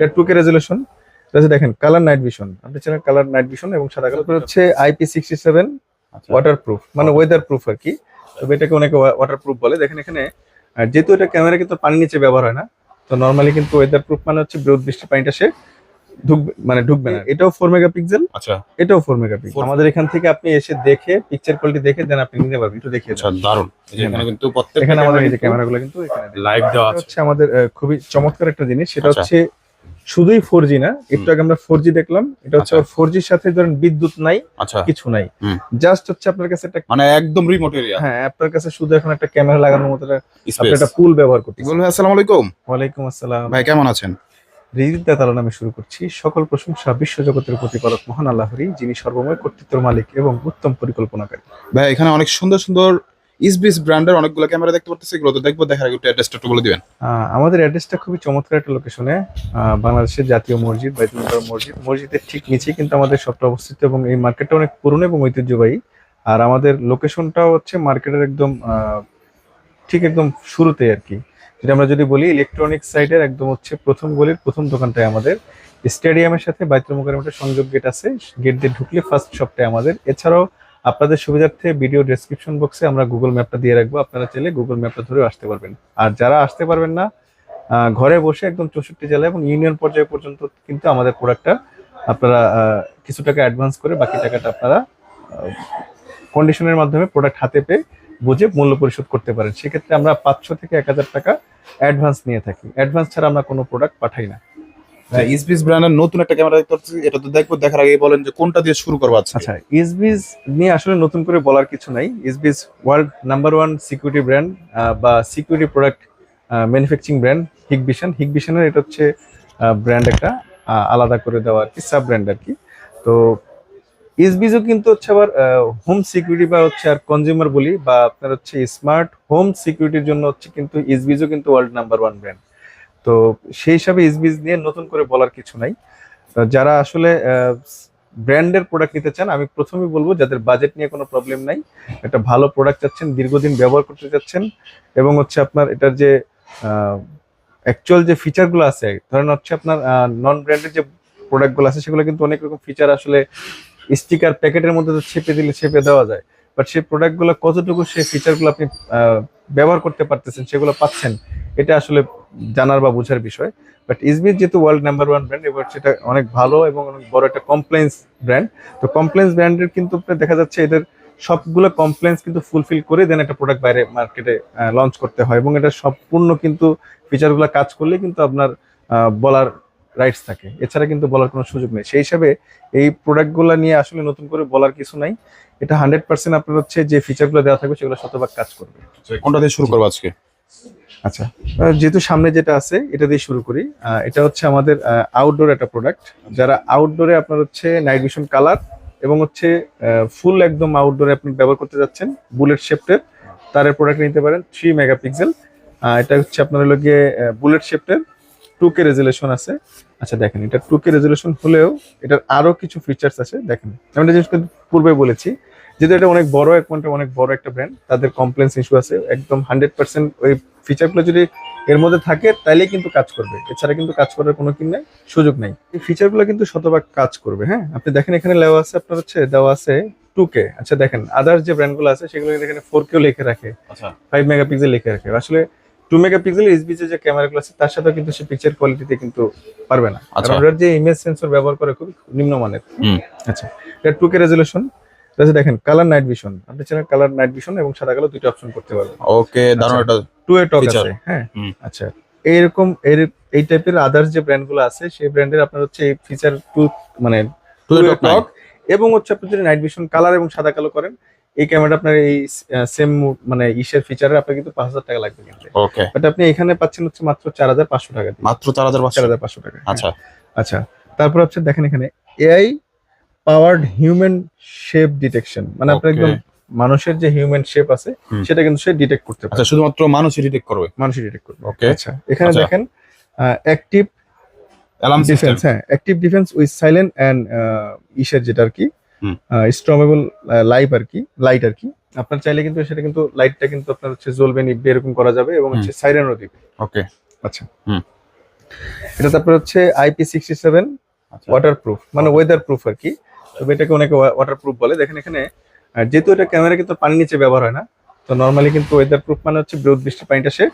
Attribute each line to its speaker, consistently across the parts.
Speaker 1: এটা two K resolution দেখেন colour night vision আপনি চান কালার নাইট ভিশন এবং সাদা কালার হচ্ছে আইপি সিক্সটি সেভেন
Speaker 2: আচ্ছা।
Speaker 1: ওয়াটার প্রুফ মানে ওয়েদার প্রুফ আর কি। তবে এটাকে অনেকে ওয়াটার প্রুফ বলে। দেখেন এখানে যেহেতু এটা ক্যামেরা কিন্তু পানি নিচে ব্যবহার হয় না তো নর্মালি কিন্তু ওয়েদার প্রুফ মানে হচ্ছে বিরোধ বৃষ্টির পানিটা সে ঢুকবে মানে ঢুকবে না। এটাও ফোর মেগাপিক্সেল
Speaker 2: আচ্ছা।
Speaker 1: এটাও ফোর মেগাপিক্সেল আমাদের এখান থেকে আপনি এসে দেখে পিকচার কোয়ালিটি দেখে দেন আপনি নিতে পারবেন। একটু দেখিয়ে
Speaker 2: আচ্ছা দারুণ এখানে কিন্তু প্রত্যেকটা
Speaker 1: এখানে আমাদের এই ক্যামেরাগুলো কিন্তু এখানে
Speaker 2: লাইভ দেওয়া আছে।
Speaker 1: হচ্ছে আমাদের খুবই চমৎকার একটা জিনিস। সেটা
Speaker 2: আচ্ছা।
Speaker 1: হচ্ছে শুধুই ফোর জি না একটু আগে আমরা ফোর জি দেখলাম এটা হচ্ছে
Speaker 2: আচ্ছা।
Speaker 1: ফোর জির সাথে ধরেন বিদ্যুৎ নাই
Speaker 2: আচ্ছা।
Speaker 1: কিছু নাই। জাস্ট হচ্ছে আপনার কাছে একটা
Speaker 2: মানে একদম রিমোট এরিয়া
Speaker 1: হ্যাঁ আপনার কাছে শুধু এখন একটা ক্যামেরা লাগানোর মতো একটা- পুল ব্যবহার করতে
Speaker 2: ভাই আসসালামু আলাইকুম।
Speaker 1: ওয়ালাইকুম আসসালাম।
Speaker 2: ভাই কেমন আছেন?
Speaker 1: নামে শুরু করছি। সকল প্রশংসা বিশ্বজগতের প্রতিপালক মহান আল্লাহরই যিনি সর্বময় কর্তৃত্বের মালিক এবং উত্তম পরিকল্পনাকারী।
Speaker 2: ভাই এখানে অনেক সুন্দর সুন্দর ইসবিস ব্র্যান্ডের অনেকগুলো ক্যামেরা দেখতে পারতেছি, এগুলো তো দেখব, দেখার আগে একটু অ্যাড্রেসটা একটু বলে দিবেন।
Speaker 1: আমাদের অ্যাড্রেসটা খুবই চমৎকার একটা লোকেশনে বাংলাদেশের জাতীয় মসজিদ বাইতুল মসজিদ। মসজিদের ঠিক নিচেই কিন্তু আমাদের শপটা অবস্থিত এবং এই মার্কেটটা অনেক পুরনো এবং ঐতিহ্যবাহী। আর আমাদের লোকেশনটাও হচ্ছে মার্কেটের একদম ঠিক একদম শুরুতে আর কি। যেটা আমরা যদি বলি ইলেকট্রনিক সাইডের একদম হচ্ছে প্রথম গলির প্রথম দোকানটাই আমাদের। স্টেডিয়ামের সাথে বাইতুল মোকাররমের সংযোগ গেট আছে গেট দিয়ে ঢুকলে ফার্স্ট শপটাই আমাদের। এছাড়াও আপনাদের সুবিধার্থে ভিডিও ডেসক্রিপশন বক্সে আমরা গুগল ম্যাপটা দিয়ে রাখব। আপনারা চাইলে গুগল ম্যাপটা ধরেও আসতে পারবেন। আর যারা আসতে পারবেন না ঘরে বসে একদম চৌষট্টি জেলা এবং ইউনিয়ন পর্যায় পর্যন্ত কিন্তু আমাদের প্রোডাক্টটা আপনারা কিছু টাকা অ্যাডভান্স করে বাকি টাকাটা আপনারা কন্ডিশনের মাধ্যমে প্রোডাক্ট হাতে পেয়ে বুঝে মূল্য পরিশোধ করতে পারেন। সেক্ষেত্রে আমরা পাঁচশো থেকে এক হাজার টাকা অ্যাডভান্স নিয়ে থাকি। অ্যাডভান্স ছাড়া আমরা কোনো প্রোডাক্ট পাঠাই না।
Speaker 2: ইসবিস ব্র্যান্ডের নতুন একটা ক্যামেরা দেখতে পাচ্ছি এটা তো দেখব দেখার আগে বলেন যে কোনটা দিয়ে শুরু করব আজকে।
Speaker 1: আচ্ছা ইসবিজ নিয়ে আসলে নতুন করে বলার কিছু নাই। ইসবিজ world number one security brand বা security product manufacturing brand Hikvision হিগবিশনের এটা হচ্ছে ব্র্যান্ড একটা আলাদা করে দেওয়া আর কি সাব ব্র্যান্ড আর কি। তো ইসবিজও কিন্তু হচ্ছে আবার হোম সিকিউরিটি বা হচ্ছে আর কনজিউমার বলি বা আপনার হচ্ছে স্মার্ট হোম সিকিউরিটির জন্য হচ্ছে কিন্তু ইসবিজও কিন্তু ওয়ার্ল্ড নাম্বার ওয়ান ব্র্যান্ড তো সেই হিসাবে ইসবিজ নিয়ে নতুন করে বলার কিছু নাই। যারা আসলে ব্র্যান্ডের প্রোডাক্ট নিতে চান, আমি প্রথমেই বলব, যাদের বাজেট নিয়ে কোনো প্রবলেম নাই, একটা ভালো প্রোডাক্ট চাচ্ছেন, দীর্ঘদিন ব্যবহার করতে চাচ্ছেন, এবং হচ্ছে আপনার এটার যে অ্যাকচুয়াল যে ফিচারগুলো আছে, ধরেন হচ্ছে আপনার নন ব্র্যান্ডের যে প্রোডাক্টগুলো আছে, সেগুলো কিন্তু অনেক রকম ফিচার আসলে স্টিকার প্যাকেটের মধ্যে তো ছেপে দিলে ছেপে দেওয়া যায়। বাট সেই প্রোডাক্টগুলো কতটুকু সেই ফিচারগুলো আপনি ব্যবহার করতে পারতেছেন, সেগুলো পাচ্ছেন এটা আসলে জানার বা বোঝার বিষয়। বাট ইসবির যেহেতু ওয়ার্ল্ড নাম্বার ওয়ান ব্র্যান্ড এবার সেটা অনেক ভালো এবং অনেক বড় একটা কমপ্লেন্স ব্র্যান্ড তো কমপ্লেন্স ব্র্যান্ডের কিন্তু দেখা যাচ্ছে এদের সবগুলো কমপ্লেন্স কিন্তু ফুলফিল করে দেন একটা প্রোডাক্ট বাইরে মার্কেটে লঞ্চ করতে হয় এবং এটা সম্পূর্ণ কিন্তু ফিচারগুলো কাজ করলে কিন্তু আপনার বলার রাইটস থাকে। এছাড়া কিন্তু বলার কোনো সুযোগ নেই। সেই হিসাবে এই প্রোডাক্টগুলো নিয়ে আসলে নতুন করে বলার কিছু নাই। এটা হান্ড্রেড পার্সেন্ট আপনার হচ্ছে যে ফিচারগুলো দেওয়া থাকবে সেগুলো শতভাগ কাজ করবে।
Speaker 2: কোনটা দিয়ে শুরু করব আজকে?
Speaker 1: আচ্ছা যেহেতু সামনে যেটা আছে, এটা দিয়ে শুরু করি। এটা হচ্ছে আমাদের আউটডোর একটা প্রোডাক্ট যারা আউটডোরে আপনার হচ্ছে নাইট ভিশন কালার এবং হচ্ছে ফুল একদম আউটডোরে আপনি ব্যবহার করতে যাচ্ছেন বুলেট শেপটের তারের প্রোডাক্ট নিতে পারেন থ্রি মেগাপিক্সেল এটা হচ্ছে আপনার হলো গিয়ে বুলেট শেপটের টু কে রেজুলেশন আছে। আচ্ছা দেখেন, এটা টু কে রেজুলেশন হলেও এটার আরও কিছু ফিচার্স আছে, দেখেন। আমি এটা জিনিস পূর্বে বলেছি যেহেতু এটা অনেক বড় এক অনেক বড় একটা ব্র্যান্ড তাদের কমপ্লেন্স ইস্যু আছে। একদম হান্ড্রেড পার্সেন্ট ওই ফিচারগুলো যদি এর মধ্যে থাকে তাইলে কিন্তু কাজ করবে। এছাড়া কিন্তু কাজ করার কোনো কি নাই সুযোগ নাই। এই ফিচারগুলো কিন্তু শতভাগ কাজ করবে হ্যাঁ? আপনি দেখেন এখানে দেওয়া আছে আপনার হচ্ছে দেওয়া আছে টু কে আচ্ছা দেখেন আদার্স যে ব্র্যান্ডগুলো আছে সেগুলো কিন্তু এখানে ফোর কেও লিখে রাখে।
Speaker 2: আচ্ছা।
Speaker 1: ফাইভ মেগাপিক্সেল লিখে রাখে। আসলে টু মেগাপিক্সেল এইচবিসি যে ক্যামেরাগুলো আছে তার সাথেও কিন্তু সে পিকচার কোয়ালিটিতে কিন্তু পারবে না।
Speaker 2: আচ্ছা।
Speaker 1: কারণ ওটার যে ইমেজ সেন্সর ব্যবহার করে খুব নিম্নমানের। আচ্ছা এটা টু কে রেজলিউশন দেখেন কালার নাইট ভিশন আপনি চান কালার নাইট ভিশন এবং সাদা কালো দুইটা অপশন করতে পারবেন।
Speaker 2: ওকে
Speaker 1: আচ্ছা।
Speaker 2: একটা
Speaker 1: টু এ টক আছে হ্যাঁ? আচ্ছা এইরকম এই টাইপের আদার্স যে ব্র্যান্ডগুলো আছে সেই ব্র্যান্ডের আপনার হচ্ছে এই ফিচার টু মানে
Speaker 2: টু এ টক
Speaker 1: এবং হচ্ছে আপনি যদি নাইট ভিশন কালার এবং সাদা কালো করেন এই ক্যামেরা আপনার এই সেম মানে ইসের ফিচারে আপনার কিন্তু পাঁচ হাজার টাকা লাগবে কিনতে।
Speaker 2: ওকে
Speaker 1: বাট আপনি এখানে পাচ্ছেন হচ্ছে মাত্র চার হাজার পাঁচশো টাকা
Speaker 2: মাত্র চার হাজার
Speaker 1: চার হাজার পাঁচশো টাকা হ্যাঁ।
Speaker 2: আচ্ছা।
Speaker 1: আচ্ছা তারপর হচ্ছে দেখেন এখানে AI powered human shape detection মানে আপনার একদম মানুষের যে হিউম্যান শেপ আছে সেটা কিন্তু সে ডিটেক্ট করতে পারে।
Speaker 2: আচ্ছা শুধুমাত্র মানুষই ডিটেক্ট করবে?
Speaker 1: মানুষই ডিটেক্ট করবে।
Speaker 2: ওকে
Speaker 1: আচ্ছা এখানে
Speaker 2: আচ্ছা।
Speaker 1: দেখেন অ্যাক্টিভ
Speaker 2: অ্যালার্ম সিস্টেম
Speaker 1: ডিফেন্স হ্যাঁ active defence with silent and ইসের যেটা আর কি। স্ট্রমেবল লাইট আর কি লাইট আর কি। আপনার চাইলে কিন্তু সেটা কিন্তু লাইটটা কিন্তু আপনার হচ্ছে জ্বলবে নিববে এরকম করা যাবে এবং হচ্ছে সাইরেনও দিবে।
Speaker 2: ওকে
Speaker 1: আচ্ছা।
Speaker 2: হুম।
Speaker 1: এটা তারপর হচ্ছে IP sixty seven water proof মানে ওয়েদার প্রুফ আর কি। তবে এটাকে অনেকে ওয়াটার প্রুফ বলে। দেখেন এখানে যেহেতু এটা ক্যামেরা কিন্তু পানির নিচে ব্যবহার হয় না তো নর্মালি কিন্তু ওয়েদার প্রুফ মানে হচ্ছে রোদ বৃষ্টি পানিটা সে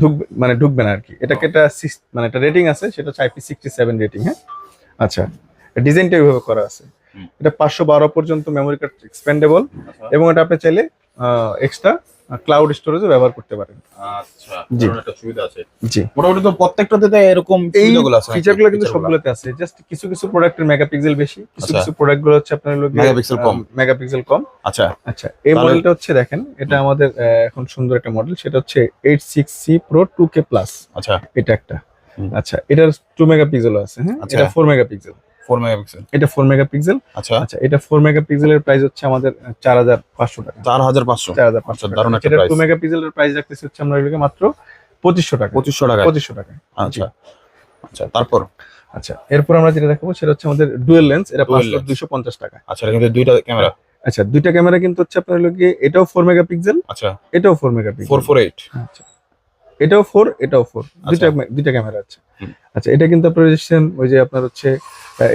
Speaker 1: ঢুকবে মানে ঢুকবে না আর কি এটাকে একটা মানে একটা রেটিং আছে সেটা হচ্ছে আইপি সিক্সটি সেভেন রেটিং হ্যাঁ? আচ্ছা ডিজাইনটা এইভাবে করা আছে। এটা পাঁচশো বারো পর্যন্ত মেমোরি কার্ড এক্সপেন্ডেবল। এবং এটা আপনি চাইলে এক্সট্রা ক্লাউড স্টোরেজও ব্যবহার করতে পারেন।
Speaker 2: আচ্ছা
Speaker 1: জি।
Speaker 2: একটা সুবিধা আছে।
Speaker 1: জি।
Speaker 2: মোটামুটি তো প্রত্যেকটাতে তো এরকম সুবিধাগুলো আছে
Speaker 1: ফিচারগুলো কিন্তু সবগুলোতে আছে। জাস্ট কিছু কিছু প্রোডাক্টের মেগাপিক্সেল বেশি কিছু
Speaker 2: আচ্ছা।
Speaker 1: কিছু প্রোডাক্টগুলো হচ্ছে আপনার লোক
Speaker 2: Megapixel কম।
Speaker 1: মেগাপিক্সেল কম।
Speaker 2: আচ্ছা।
Speaker 1: আচ্ছা এই মডেলটা হচ্ছে দেখেন এটা আমাদের এখন সুন্দর একটা মডেল সেটা হচ্ছে eight six C pro two K plus
Speaker 2: আচ্ছা।
Speaker 1: এটা একটা। আচ্ছা এটার টু মেগাপিক্সেল আছে হ্যাঁ?
Speaker 2: আচ্ছা।
Speaker 1: এটা ফোর মেগাপিক্সেল
Speaker 2: ফোর মেগাপিক্সেল
Speaker 1: এটা ফোর মেগাপিক্সেল
Speaker 2: আচ্ছা।
Speaker 1: আচ্ছা এটা ফোর মেগাপিক্সেলের প্রাইস হচ্ছে আমাদের চার হাজার পাঁচশো টাকা।
Speaker 2: চার হাজার পাঁচশো।
Speaker 1: চার হাজার পাঁচশো
Speaker 2: আচ্ছা, দারুণ একটা
Speaker 1: এটা
Speaker 2: price।
Speaker 1: টু মেগাপিক্সেলের প্রাইস রাখতেছি হচ্ছে আমরা এগুলোকে মাত্র পঁচিশশো টাকা।
Speaker 2: পঁচিশশো টাকা
Speaker 1: পঁচিশশো টাকা।
Speaker 2: আচ্ছা। আচ্ছা তারপর?
Speaker 1: আচ্ছা এরপর আমরা যেটা দেখাবো সেটা হচ্ছে আমাদের ডুয়েল লেন্স এটা
Speaker 2: Dual
Speaker 1: পাঁচশো
Speaker 2: lens।
Speaker 1: দুইশো পঞ্চাশ টাকা।
Speaker 2: আচ্ছা এটা কিন্তু দুইটা ক্যামেরা
Speaker 1: আচ্ছা দুইটা ক্যামেরা কিন্তু হচ্ছে আপনার গিয়ে এটাও ফোর মেগাপিক্সেল
Speaker 2: আচ্ছা।
Speaker 1: এটাও four megapixel
Speaker 2: four four eight
Speaker 1: আচ্ছা। এটাও ফোর এটাও ফোর দুইটা
Speaker 2: আচ্ছা।
Speaker 1: দুইটা ক্যামেরা আছে। আচ্ছা এটা কিন্তু আপনার ওই যে আপনার হচ্ছে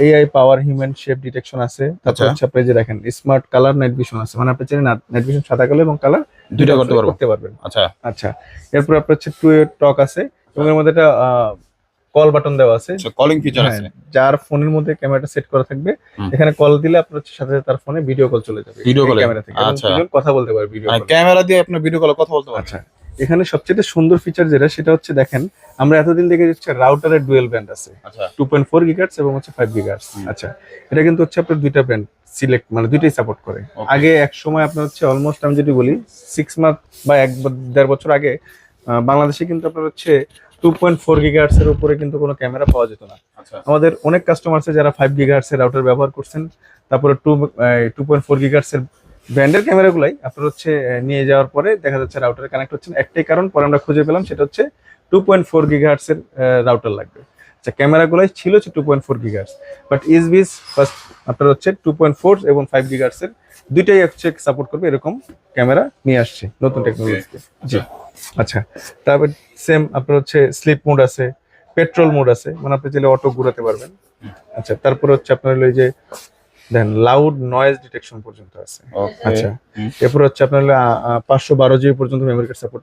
Speaker 1: AI power human shape detection আছে। তারপর
Speaker 2: আচ্ছা।
Speaker 1: হচ্ছে আপনি যে দেখেন স্মার্ট কালার নাইট ভিশন আছে। মানে আপনি চাইলে নাইট ভিশন সাদা কালো এবং কালার
Speaker 2: দুইটা করতে পারব
Speaker 1: করতে পারবেন।
Speaker 2: আচ্ছা।
Speaker 1: আচ্ছা এরপর আপনার হচ্ছে টু টক আছে এবং এর মধ্যে একটা কল বাটন দেওয়া আছে।
Speaker 2: আচ্ছা কলিং ফিচার
Speaker 1: হ্যাঁ,
Speaker 2: আছে।
Speaker 1: যার ফোনের মধ্যে ক্যামেরাটা সেট করা থাকবে। এখানে কল দিলে আপনার সাথে সাথে তার ফোনে ভিডিও কল চলে যাবে।
Speaker 2: ভিডিও কল
Speaker 1: ক্যামেরা থেকে।
Speaker 2: আচ্ছা।
Speaker 1: কথা বলতে পারবে ভিডিও
Speaker 2: মানে ক্যামেরা দিয়ে আপনার ভিডিও কলে কথা বলতে পারবেন
Speaker 1: আচ্ছা। এখানে সবচেয়ে সুন্দর ফিচার যেটা সেটা হচ্ছে দেখেন আমরা এতদিন দেখে হচ্ছে রাউটারের ডুয়েল ব্যান্ড আছে। টু পয়েন্ট ফোর গিগার্স এবং হচ্ছে ফাইভ গিগার্স আচ্ছা এটা কিন্তু হচ্ছে আপনার দুইটা ব্যান্ড সিলেক্ট মানে দুইটাই সাপোর্ট করে। আগে এক সময় আপনার হচ্ছে অলমোস্ট আমি যদি বলি সিক্স মান্থ বা এক দেড় বছর আগে বাংলাদেশে কিন্তু আপনার হচ্ছে টু পয়েন্ট ফোর গিগার্স এর উপরে কিন্তু কোনো ক্যামেরা পাওয়া যেত না।
Speaker 2: আচ্ছা।
Speaker 1: আমাদের অনেক কাস্টমার আছে যারা ফাইভ গিগার্স এর রাউটার ব্যবহার করছেন তারপরে two two point four gigahertz এর ব্র্যান্ডের ক্যামেরাগুলাই আপনার হচ্ছে নিয়ে যাওয়ার পরে দেখা যাচ্ছে রাউটারে কানেক্ট হচ্ছে না। একটাই কারণ পরে আমরা খুঁজে পেলাম সেটা হচ্ছে টু পয়েন্ট ফোর গিগার্স এর রাউটার লাগবে। আচ্ছা ক্যামেরাগুলাই ছিল হচ্ছে two point four gigahertz but ইসবিস first আপনার হচ্ছে টু পয়েন্ট ফোর এবং ফাইভ গিগার্স এর দুইটাই হচ্ছে সাপোর্ট করবে এরকম ক্যামেরা নিয়ে আসছে নতুন টেকনোলজিতে জি আচ্ছা। তারপর সেম আপনার হচ্ছে স্লিপ মোড আছে পেট্রোল মোড আছে মানে আপনি চাইলে অটো ঘুরাতে পারবেন। আচ্ছা তারপর হচ্ছে আপনার এই যে দেন লাউড নয়েজ ডিটেকশন পর্যন্ত আছে। আচ্ছা। এরপর হচ্ছে আপনার পাঁচশো বারো জিবি পর্যন্ত মেমোরি কার্ড সাপোর্ট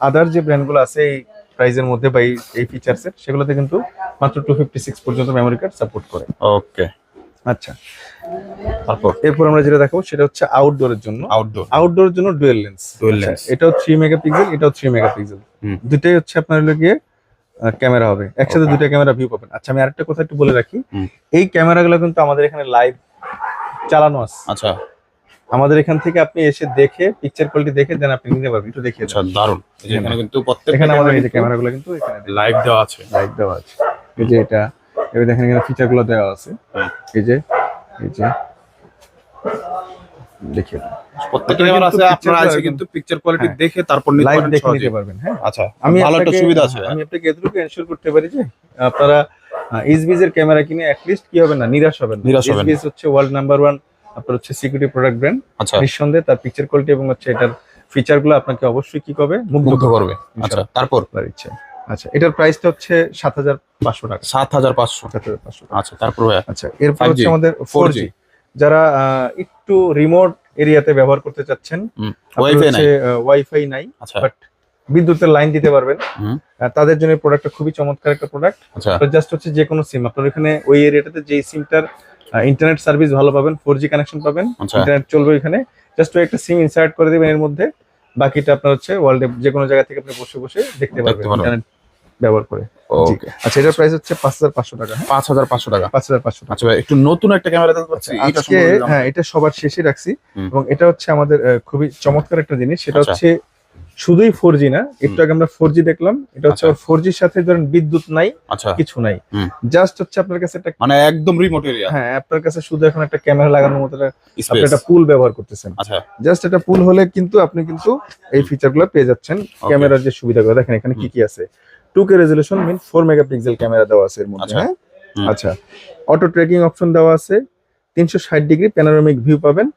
Speaker 1: আদার যে ব্র্যান্ডগুলো আছে এই প্রাইজের মধ্যে বা এই- ফিচার্সের সেগুলোতে কিন্তু মাত্র টু ফিফটি সিক্স পর্যন্ত মেমোরি কার্ড সাপোর্ট করে।
Speaker 2: ওকে
Speaker 1: আচ্ছা।
Speaker 2: তারপর?
Speaker 1: এরপর আমরা যেটা দেখাবো সেটা হচ্ছে আউটডোরের জন্য।
Speaker 2: আউটডোর
Speaker 1: আউটডোরের জন্য ডুয়েল লেন্স
Speaker 2: Dual lens।
Speaker 1: এটাও থ্রি মেগাপিক্সেল এটাও থ্রি মেগাপিক্সেল। দুটাই হচ্ছে আপনার হলো গিয়ে ক্যামেরা হবে। একসাথে. দুইটা ক্যামেরা ভিউ পাবেন। আচ্ছা আমি আরেকটা কথা একটু বলে রাখি। এই ক্যামেরাগুলো কিন্তু আমাদের এখানে লাইভ চালানো আছে।
Speaker 2: আচ্ছা।
Speaker 1: আমাদের এখান থেকে আপনি এসে দেখে পিকচার কোয়ালিটি দেখে দেন আপনি নিতে পারবেন। একটু দেখিয়ে
Speaker 2: আচ্ছা দারুণ এখানে কিন্তু প্রত্যেকটা
Speaker 1: এখানে আমাদের এই যে
Speaker 2: ক্যামেরা
Speaker 1: ক্যামেরাগুলো কিন্তু এখানে
Speaker 2: লাইভ দেওয়া আছে।
Speaker 1: লাইভ দেওয়া আছে। এই যে এটা এবার দেখেন এখানে ফিচারগুলো দেওয়া আছে। এই যে এই যে দেন।
Speaker 2: প্রত্যেকটা ক্যামেরা আছে আপনারা আছে কিন্তু পিকচার কোয়ালিটি
Speaker 1: হ্যাঁ।
Speaker 2: দেখে তারপর নিতে
Speaker 1: লাইভ দেখে নিতে পারবেন হ্যাঁ।
Speaker 2: আচ্ছা
Speaker 1: আমি
Speaker 2: ভালো একটা সুবিধা আছে।
Speaker 1: আমি আপনাকে এতটুকু এনশিওর করতে পারি যে আপনারা ইসবিজ এর ক্যামেরা কিনে অ্যাটলিস্ট কি হবে না নিরাশ হবেন
Speaker 2: নিরাশ হবেন।
Speaker 1: ইসবিজ হচ্ছে ওয়ার্ল্ড নাম্বার ওয়ান আপনার হচ্ছে সিকিউরিটি প্রোডাক্ট ব্র্যান্ড
Speaker 2: আচ্ছা।
Speaker 1: নিঃসন্দেহে তার পিকচার কোয়ালিটি এবং হচ্ছে এটার ফিচারগুলো আপনাকে অবশ্যই কি করবে? মুগ্ধ
Speaker 2: করবে। আচ্ছা তারপর?
Speaker 1: ইচ্ছে। আচ্ছা এটার প্রাইসটা হচ্ছে সাত হাজার পাঁচশো টাকা।
Speaker 2: সাত হাজার পাঁচশো।
Speaker 1: পাঁচশো টাকা।
Speaker 2: আচ্ছা তারপর
Speaker 1: আচ্ছা এরপর
Speaker 2: 5G,
Speaker 1: হচ্ছে আমাদের ফোর
Speaker 2: 4G
Speaker 1: জি যারা একটু রিমোট এরিয়াতে ব্যবহার করতে চাচ্ছেন
Speaker 2: ওয়াইফাই নাই।
Speaker 1: ওয়াইফাই নাই
Speaker 2: আচ্ছা।
Speaker 1: বাট বিদ্যুতের লাইন দিতে পারবেন। তাদের জন্য প্রোডাক্টটা খুবই চমৎকার একটা প্রোডাক্ট
Speaker 2: আচ্ছা।
Speaker 1: জাস্ট হচ্ছে যে কোনো সিম আপনার এখানে ওই এরিয়াটাতে যে সিমটার ইন্টারনেট সার্ভিস ভালো পাবেন ফোর জি কানেকশন পাবেন
Speaker 2: আচ্ছা।
Speaker 1: ইন্টারনেট চলবে এখানে জাস্ট ওই একটা সিম ইনসার্ট করে দেবেন এর মধ্যে। বাকিটা আপনার হচ্ছে ওয়ার্ল্ডে যে কোনো জায়গা থেকে আপনি বসে বসে দেখতে পারবেন ইন্টারনেট ব্যবহার করে। আচ্ছা এটার প্রাইস হচ্ছে পাঁচ হাজার পাঁচশো টাকা হ্যাঁ?
Speaker 2: পাঁচ হাজার পাঁচশো টাকা।
Speaker 1: পাঁচ হাজার পাঁচশো
Speaker 2: আচ্ছা একটু নতুন একটা ক্যামেরা
Speaker 1: আজকে হ্যাঁ এটা সবার শেষে রাখছি এবং এটা হচ্ছে আমাদের খুবই চমৎকার একটা জিনিস সেটা
Speaker 2: আচ্ছা।
Speaker 1: হচ্ছে শুধুই ফোর জি না একটু আগে আমরা ফোর জি দেখলাম এটা হচ্ছে
Speaker 2: আচ্ছা।
Speaker 1: ফোর জির সাথে ধরেন বিদ্যুৎ নাই
Speaker 2: আচ্ছা।
Speaker 1: কিছু নাই। জাস্ট হচ্ছে আপনার কাছে একটা
Speaker 2: মানে একদম রিমোট এরিয়া
Speaker 1: হ্যাঁ আপনার কাছে শুধু এখন একটা ক্যামেরা লাগানোর মতো একটা- আপনি একটা পুল ব্যবহার করতেছেন।
Speaker 2: আচ্ছা।
Speaker 1: জাস্ট এটা পুল হলে কিন্তু আপনি কিন্তু এই ফিচারগুলো পেয়ে যাচ্ছেন। ক্যামেরার যে সুবিধাগুলো দেখেন এখানে কি কি আছে। Two K resolution mean four megapixel camera দেওয়া আছে এর মধ্যে
Speaker 2: আচ্ছা।
Speaker 1: হ্যাঁ? আচ্ছা। অটো ট্রেকিং অপশন দেওয়া আছে। তিনশো ষাট ডিগ্রি প্যানোরামিক ভিউ পাবেন।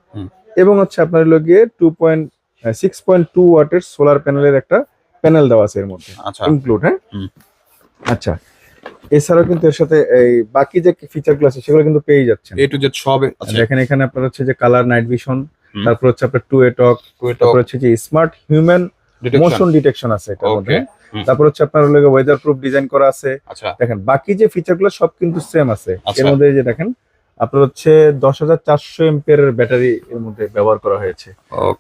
Speaker 1: এবং হচ্ছে আপনার হলো গিয়ে two point six point two ওয়াটের সোলার প্যানেলের একটা প্যানেল দেওয়া আছে এর মধ্যে
Speaker 2: আচ্ছা।
Speaker 1: ইনক্লুড হ্যাঁ? আচ্ছা। এছাড়াও কিন্তু এর সাথে এই বাকি যে ফিচারগুলো আছে সেগুলো কিন্তু পেয়ে যাচ্ছেন।
Speaker 2: এ টু জেড সব
Speaker 1: দেখেন এখানে আপনার হচ্ছে যে কালার নাইট ভিশন তারপর হচ্ছে আপনার টু এ টক তারপর হচ্ছে যে স্মার্ট হিউম্যান মোশন ডিটেকশন আছে এটার মধ্যে। তারপর হচ্ছে আপনার ওয়েদার প্রুফ ডিজাইন করা আছে।
Speaker 2: আচ্ছা।
Speaker 1: দেখেন বাকি যে ফিচারগুলো সব কিন্তু সেম আছে।
Speaker 2: আচ্ছা।
Speaker 1: এর মধ্যে যে দেখেন আপনার হচ্ছে দশ হাজার চারশো এমপিয়ার ব্যাটারি এর মধ্যে ব্যবহার করা হয়েছে।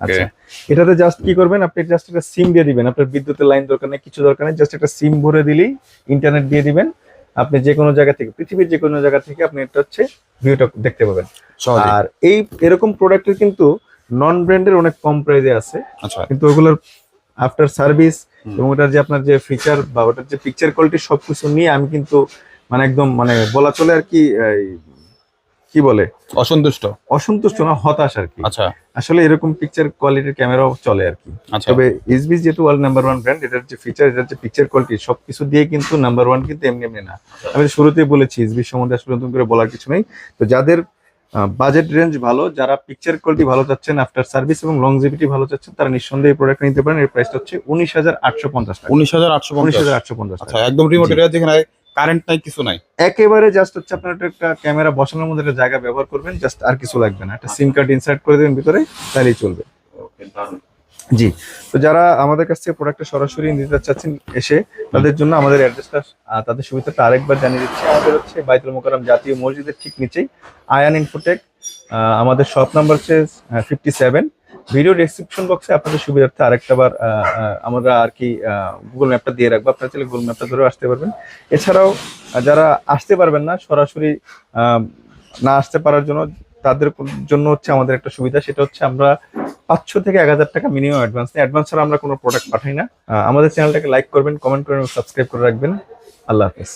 Speaker 1: আচ্ছা এটাতে জাস্ট কি করবেন? আপনি জাস্ট একটা সিম দিয়ে দিবেন। আপনার বিদ্যুতের লাইন দরকার নেই কিছু দরকার নেই জাস্ট একটা সিম ভরে দিলেই ইন্টারনেট দিয়ে দিবেন। আপনি যে কোনো জায়গা থেকে পৃথিবীর যে কোনো জায়গা থেকে আপনি এটা হচ্ছে ভিউটা দেখতে পাবেন। আর এই এরকম প্রোডাক্টের কিন্তু নন ব্র্যান্ডের অনেক কম প্রাইসে আছে।
Speaker 2: আচ্ছা।
Speaker 1: কিন্তু ওগুলোর আফটার সার্ভিস এবং ওটার যে আপনার যে ফিচার বা ওটার যে পিকচার কোয়ালিটি সবকিছু নিয়ে আমি কিন্তু মানে একদম মানে বলা চলে আর কি কি বলে?
Speaker 2: অসন্তুষ্ট?
Speaker 1: অসন্তুষ্ট না হতাশ আর কি।
Speaker 2: আচ্ছা।
Speaker 1: আসলে এরকম পিকচার কোয়ালিটির ক্যামেরাও চলে আর কি।
Speaker 2: আচ্ছা।
Speaker 1: তবে এসবি যেহেতু ওয়ার্ল্ড নাম্বার ওয়ান ব্র্যান্ড এটার যে ফিচার এটার যে পিকচার কোয়ালিটি সবকিছু দিয়ে কিন্তু নাম্বার ওয়ান কিন্তু এমনি এমনি না। আমি শুরুতেই বলেছি এসবি সম্বন্ধে আসলে নতুন করে বলার কিছু নেই। তো যাদের বাজেট রেঞ্জ ভালো যারা পিকচার কোয়ালিটি ভালো চাচ্ছেন আফটার সার্ভিস এবং লংজিভিটি ভালো চাচ্ছেন তারা নিঃসন্দেহে প্রোডাক্ট নিতে পারেন। এর প্রাইসটা হচ্ছে উনিশ হাজার আটশো পঞ্চাশ টাকা।
Speaker 2: উনিশ হাজার আটশো
Speaker 1: উনিশ
Speaker 2: পঞ্চাশ
Speaker 1: হাজার আটশো পঞ্চাশ
Speaker 2: আচ্ছা একদম রিমোট এরিয়া যেখানে কারেন্ট নাই কিছু নাই।
Speaker 1: একেবারে জাস্ট হচ্ছে আপনার একটা- ক্যামেরা বসানোর মধ্যে একটা জায়গা ব্যবহার করবেন জাস্ট আর কিছু লাগবে না। একটা সিম কার্ড ইনসার্ট করে দেবেন ভিতরে তাহলেই চলবে। জি তো যারা আমাদের কাছ থেকে প্রোডাক্টটা সরাসরি নিতে চাচ্ছেন এসে তাদের জন্য আমাদের অ্যাড্রেসটা তাদের সুবিধাটা আরেকবার জানিয়ে দিচ্ছি। আমাদের হচ্ছে বাইতুল মোকাররম জাতীয় মসজিদের ঠিক নিচেই আয়ান ইনফোটেক আমাদের শপ নাম্বার হচ্ছে ফিফটি সেভেন ভিডিও ডেসক্রিপশন বক্সে আপনাদের সুবিধার্থে আরেকটা বার আমরা আর কি গুগল ম্যাপটা দিয়ে রাখব। আপনারা চাইলে গুগল ম্যাপটা ধরেও আসতে পারবেন। এছাড়াও যারা আসতে পারবেন না, সরাসরি না আসতে পারার জন্য, তাদের জন্য হচ্ছে আমাদের একটা সুবিধা। সেটা হচ্ছে আমরা পাঁচশো থেকে এক হাজার টাকা মিনিমাম অ্যাডভান্স নেই। অ্যাডভান্স ছাড়া আমরা কোনো প্রোডাক্ট পাঠাই না। আমাদের চ্যানেলটাকে লাইক করবেন কমেন্ট করবেন সাবস্ক্রাইব করে রাখবেন। আল্লাহ হাফেজ।